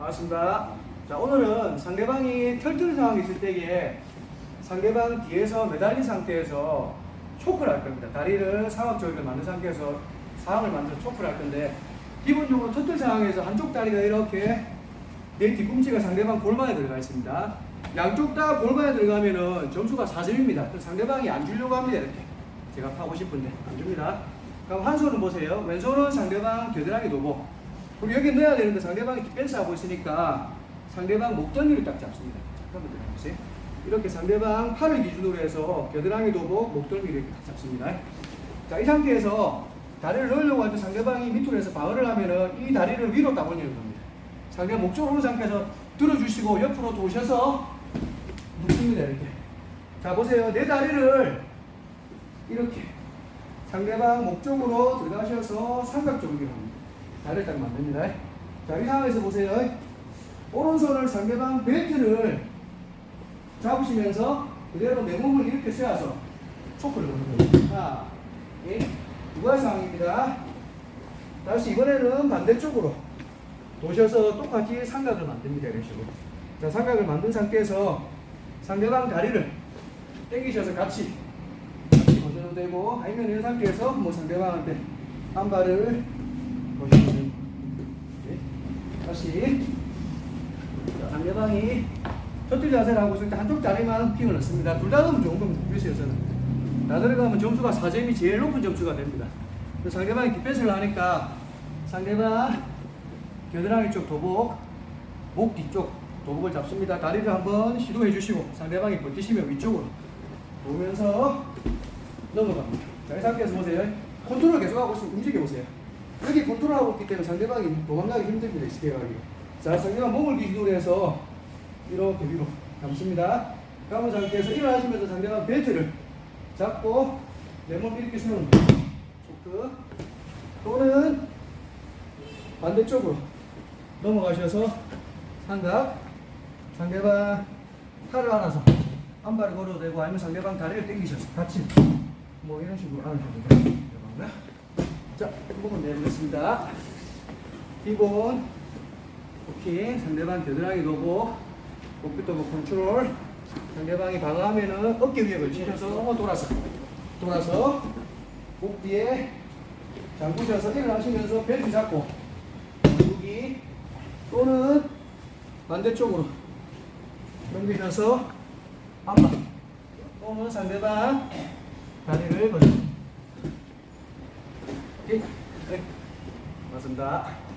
반갑습니다. 자, 오늘은 상대방이 털들 상황이 있을 때에 상대방 뒤에서 매달린 상태에서 초크를 할 겁니다. 다리를 상악조이를 만든 상태에서 상황을 만들어 초크를 할 건데 기본적으로 털들 상황에서 한쪽 다리가 이렇게 내 뒤꿈치가 상대방 골반에 들어가 있습니다. 양쪽 다 골반에 들어가면은 점수가 4점입니다. 상대방이 안 주려고 합니다. 이렇게. 제가 파고 싶은데 안 줍니다. 그럼 한 손은 보세요. 왼손은 상대방 겨드랑이 놓고 그리고 여기 넣어야 되는데 상대방이 디펜스 하고 있으니까 상대방 목덜미를 딱 잡습니다. 잠깐만 들어보세요. 이렇게 상대방 팔을 기준으로 해서 겨드랑이 도고 목덜미를 이렇게 딱 잡습니다. 자, 이 상태에서 다리를 넣으려고 할때 상대방이 밑으로 해서 방어를 하면은 이 다리를 위로 딱 올리는 겁니다. 상대방 목적으로 오는 상태에서 들어주시고 옆으로 도셔서 눕습니다. 이렇게. 자, 보세요. 내 다리를 이렇게 상대방 목적으로 들어가셔서 삼각적으로 합니다. 다리를 딱 만듭니다. 자, 이 상황에서 보세요. 오른손을 상대방 벨트를 잡으시면서 그대로 내 몸을 이렇게 세워서 초크를 넣는 거예요. 하나, 예, 두 가지 상황입니다. 다시 이번에는 반대쪽으로 도셔서 똑같이 삼각을 만듭니다. 이런 식으로. 자, 삼각을 만든 상태에서 상대방 다리를 당기셔서 같이 같이 거셔도 되고 아니면 이런 상태에서 뭐 상대방한테 한 발을 거시면 자, 상대방이 셔틀 자세를 하고 있을 때 한쪽 다리만 핑을 넣습니다. 둘 다 넣으면 좋은 겁니다. 비스에서는 다 들어가면 점수가 4점이 제일 높은 점수가 됩니다. 상대방이 디펜스를 하니까 상대방 겨드랑이 쪽 도복, 목 뒤쪽 도복을 잡습니다. 다리를 한번 시도해 주시고 상대방이 버티시면 위쪽으로 보면서 넘어갑니다. 자, 이 상태에서 보세요. 컨트롤 계속하고 있으면 움직여 보세요. 여기 컨트롤 하고 있기 때문에 상대방이 도망가기 힘듭니다. 스케어 가기. 자, 상대방 몸을 기준으로 해서 이렇게 위로 감습니다. 감은 상태에서 일어나시면서 상대방 벨트를 잡고 내 몸 이렇게 세우는. 초크. 또는 반대쪽으로 넘어가셔서 삼각 상대방 팔을 안아서 한 발을 걸어도 되고 아니면 상대방 다리를 당기셔서 같이 뭐 이런 식으로 안으셔도 돼요. 자, 한번 내보겠습니다. 기본 오케이 상대방 겨드랑이 놓고 목부터 뭐 컨트롤 상대방이 방어하면은 어깨 위에 걸치셔서 돌아서. 돌아서 목 뒤에 잠그셔서 일어나시면서 벨트 잡고 여기 또는 반대쪽으로 넘기셔서 한방 또는 상대방 다리를 걸쳐 맞습니다